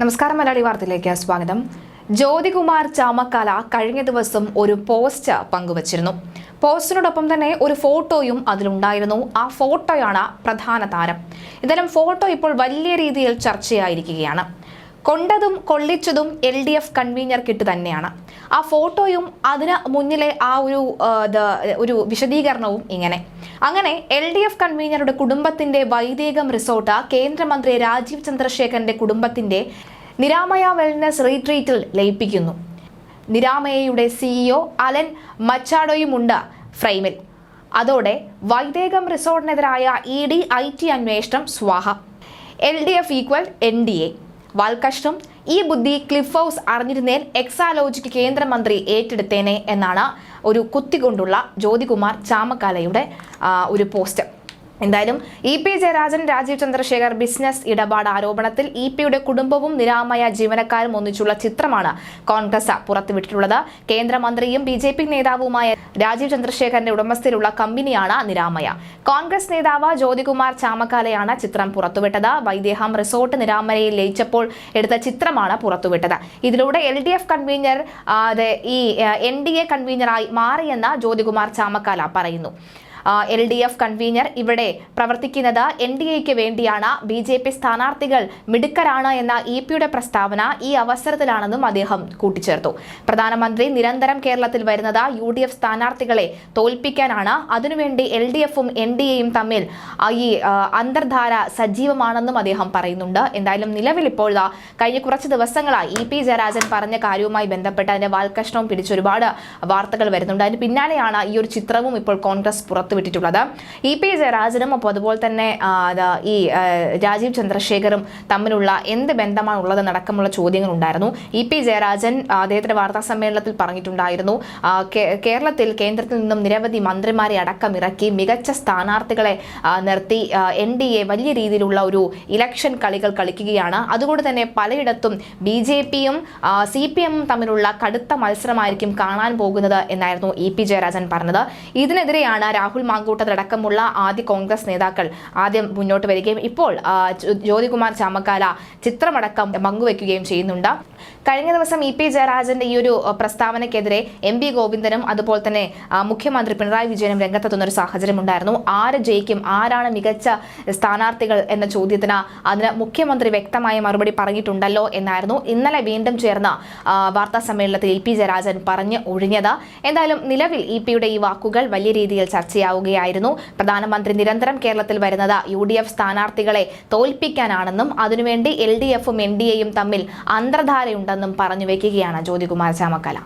നമസ്കാരം മലയാളി വാർത്തയിലേക്ക് സ്വാഗതം. ജ്യോതികുമാർ ചാമക്കാല കഴിഞ്ഞ ദിവസം ഒരു പോസ്റ്റ് പങ്കുവച്ചിരുന്നു. പോസ്റ്റിനോടൊപ്പം തന്നെ ഒരു ഫോട്ടോയും അതിലുണ്ടായിരുന്നു. ആ ഫോട്ടോയാണ് പ്രധാന താരം. ഇത്തരം ഫോട്ടോ ഇപ്പോൾ വലിയ രീതിയിൽ ചർച്ചയായിരിക്കുകയാണ്. കൊണ്ടതും കൊള്ളിച്ചതും എൽ ഡി എഫ് കൺവീനർക്കിട്ട് തന്നെയാണ്. ആ ഫോട്ടോയും അതിന് മുന്നിലെ ആ ഒരു ഒരു വിശദീകരണവും ഇങ്ങനെ. അങ്ങനെ എൽ ഡി എഫ് കൺവീനറുടെ കുടുംബത്തിന്റെ വൈദികം റിസോർട്ട് കേന്ദ്രമന്ത്രി രാജീവ് ചന്ദ്രശേഖരന്റെ കുടുംബത്തിന്റെ നിരാമയ വെൽനസ് റീട്രീറ്റിൽ ലയിപ്പിക്കുന്നു. നിരാമയയുടെ സിഇഒ അലൻ മച്ചാഡോയുമുണ്ട് ഫ്രെയിമിൽ. അതോടെ വൈദേകം റിസോർട്ടിനെതിരായ ഇ ഡി ഐ ടി അന്വേഷണം സ്വാഹ. L D F equal N D A. വാൽകഷ്ണം ഈ ബുദ്ധി ക്ലിഫ് ഹൗസ് അറിഞ്ഞിരുന്നേൽ എക്സാലോജിക്ക് കേന്ദ്രമന്ത്രി ഏറ്റെടുത്തേനെ എന്നാണ് ഒരു കുത്തികൊണ്ടുള്ള ജ്യോതികുമാർ ചാമക്കാലയുടെ ഒരു പോസ്റ്റ്. എന്തായാലും E P Jayarajan Rajeev Chandrasekhar business ഇടപാട് ആരോപണത്തിൽ ഇ പിയുടെ കുടുംബവും നിരാമയ ജീവനക്കാരും ഒന്നിച്ചുള്ള ചിത്രമാണ് കോൺഗ്രസ് പുറത്തുവിട്ടിട്ടുള്ളത്. കേന്ദ്രമന്ത്രിയും ബി ജെ പി നേതാവുമായ രാജീവ് ചന്ദ്രശേഖരന്റെ ഉടമസ്ഥയിലുള്ള കമ്പനിയാണ് നിരാമയ. കോൺഗ്രസ് നേതാവ് ജ്യോതികുമാർ ചാമക്കാലയാണ് ചിത്രം പുറത്തുവിട്ടത്. വൈദേഹം റിസോർട്ട് നിരാമയയിൽ ലയിച്ചപ്പോൾ എടുത്ത ചിത്രമാണ് പുറത്തുവിട്ടത്. ഇതിലൂടെ എൽ ഡി എഫ് കൺവീനർ ഈ എൻ ഡി എ കൺവീനറായി മാറിയെന്ന് ജ്യോതികുമാർ ചാമക്കാല പറയുന്നു. എൽ ഡി എഫ് കൺവീനർ ഇവിടെ പ്രവർത്തിക്കുന്നത് എൻ ഡി എക്ക് വേണ്ടിയാണ്. ബി ജെ പി സ്ഥാനാർത്ഥികൾ മിടുക്കരാണ് എന്ന ഇ പിയുടെ പ്രസ്താവന ഈ അവസരത്തിലാണെന്നും അദ്ദേഹം കൂട്ടിച്ചേർത്തു. പ്രധാനമന്ത്രി നിരന്തരം കേരളത്തിൽ വരുന്നത് യു ഡി എഫ് സ്ഥാനാർത്ഥികളെ തോൽപ്പിക്കാനാണ്. അതിനുവേണ്ടി എൽ ഡി എഫും എൻ ഡി എയും തമ്മിൽ ഈ അന്തർധാര സജീവമാണെന്നും അദ്ദേഹം പറയുന്നുണ്ട്. എന്തായാലും നിലവിൽ ഇപ്പോൾ കഴിഞ്ഞ കുറച്ച് ദിവസങ്ങളായി ഇ പി ജയരാജൻ പറഞ്ഞ കാര്യവുമായി ബന്ധപ്പെട്ട് അതിന്റെ വാൽക്കഷ്ണവും പിടിച്ച് ഒരുപാട് വാർത്തകൾ വരുന്നുണ്ട്. അതിന് പിന്നാലെയാണ് ഈ ഒരു ചിത്രവും ഇപ്പോൾ കോൺഗ്രസ് പുറത്തുവിട്ടിട്ടുള്ളത് ഇ പി ജയരാജനും അപ്പോൾ അതുപോലെ തന്നെ ഈ രാജീവ് ചന്ദ്രശേഖറും തമ്മിലുള്ള എന്ത് ബന്ധമാണ് ഉള്ളതെന്നടക്കമുള്ള ചോദ്യങ്ങൾ ഉണ്ടായിരുന്നു ഇ പി ജയരാജൻ അദ്ദേഹത്തിന്റെ വാർത്താ സമ്മേളനത്തിൽ പറഞ്ഞിട്ടുണ്ടായിരുന്നു. കേരളത്തിൽ കേന്ദ്രത്തിൽ നിന്നും നിരവധി മന്ത്രിമാരെ അടക്കം ഇറക്കി മികച്ച സ്ഥാനാർത്ഥികളെ നിർത്തി എൻ ഡി എ വലിയ രീതിയിലുള്ള ഒരു ഇലക്ഷൻ കളികൾ കളിക്കുകയാണ്. അതുകൊണ്ട് തന്നെ പലയിടത്തും ബി ജെ പിയും സി പി എമ്മും തമ്മിലുള്ള കടുത്ത മത്സരമായിരിക്കും കാണാൻ പോകുന്നത് എന്നായിരുന്നു ഇ പി ജയരാജൻ പറഞ്ഞത്. ഇതിനെതിരെയാണ് രാഹുൽ മാങ്കൂട്ടത്തിലടക്കമുള്ള ആദ്യ കോൺഗ്രസ് നേതാക്കൾ ആദ്യം മുന്നോട്ട് വരികയും ഇപ്പോൾ ജ്യോതികുമാർ ചാമക്കാല ചിത്രമടക്കം പങ്കുവെക്കുകയും ചെയ്യുന്നുണ്ട്. കഴിഞ്ഞ ദിവസം ഇ പി ജയരാജന്റെ ഈ ഒരു പ്രസ്താവനയ്ക്കെതിരെ എം പി ഗോവിന്ദനും അതുപോലെ തന്നെ മുഖ്യമന്ത്രി പിണറായി വിജയനും രംഗത്തെത്തുന്ന ഒരു സാഹചര്യം ഉണ്ടായിരുന്നു. ആര് ജയിക്കും ആരാണ് മികച്ച സ്ഥാനാർത്ഥികൾ എന്ന ചോദ്യത്തിന് അതിന് മുഖ്യമന്ത്രി വ്യക്തമായ മറുപടി പറഞ്ഞിട്ടുണ്ടല്ലോ എന്നായിരുന്നു ഇന്നലെ വീണ്ടും ചേർന്ന വാർത്താ സമ്മേളനത്തിൽ ഇ പി ജയരാജൻ പറഞ്ഞ് ഒഴിഞ്ഞത്. എന്തായാലും നിലവിൽ ഇ പിയുടെ ഈ വാക്കുകൾ വലിയ രീതിയിൽ ചർച്ചയാവുകയായിരുന്നു പ്രധാനമന്ത്രി നിരന്തരം കേരളത്തിൽ വരുന്നത് യു ഡി എഫ് സ്ഥാനാർത്ഥികളെ തോൽപ്പിക്കാനാണെന്നും അതിനുവേണ്ടി എൽ ഡി എഫും എൻ ഡി എയും തമ്മിൽ അന്തർധാരയുണ്ടെന്നും പറഞ്ഞു വെക്കുകയാണ് ജ്യോതികുമാർ ചാമക്കല